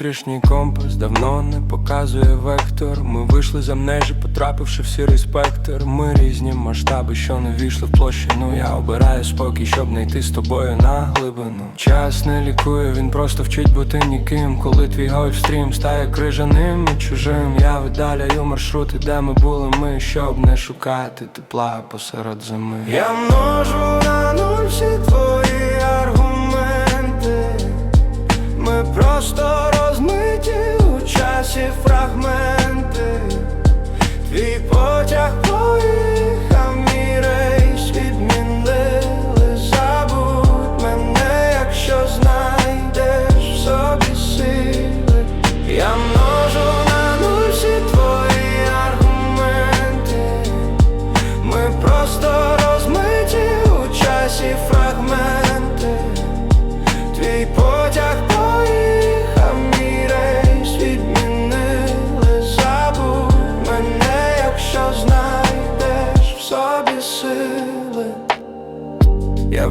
внутрішній компас давно не показує вектор. Ми вийшли за межі, потрапивши в сірий спектр. Ми різні масштаби, що не війшли в площину. Я обираю спокій, щоб не йти з тобою на глибину. Час не лікує, він просто вчить бути ніким. Коли твій гольфстрім стає крижаним і чужим. Я видаляю маршрути, де ми були ми, щоб не шукати тепла посеред зими. Я множу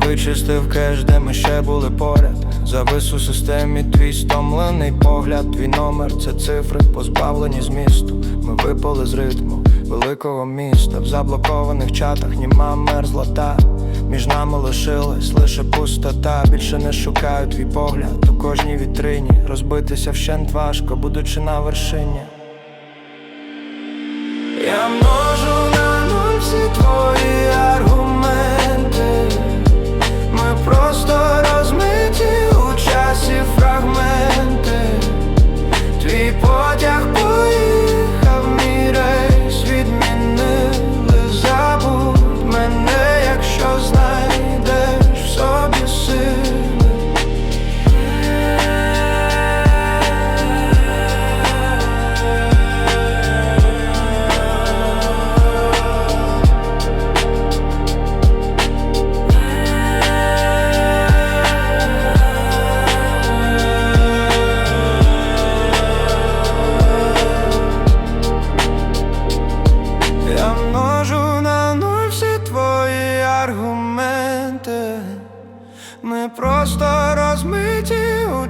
вичистив кеш, де ми ще були поряд. Завис у системі твій стомлений погляд. Твій номер це цифри, позбавлені змісту. Ми випали з ритму великого міста. В заблокованих чатах німа мерзлота. Між нами лишилась лише пустота. Більше не шукаю твій погляд у кожній вітрині. Розбитися вщент важко, будучи на вершині. Я множу на нуль твої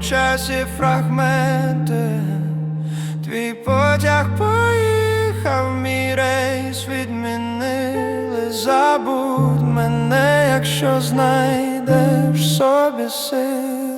часі фрагменти. Твій потяг поїхав, мій рейс відмінили. Забудь мене, якщо знайдеш собі сили.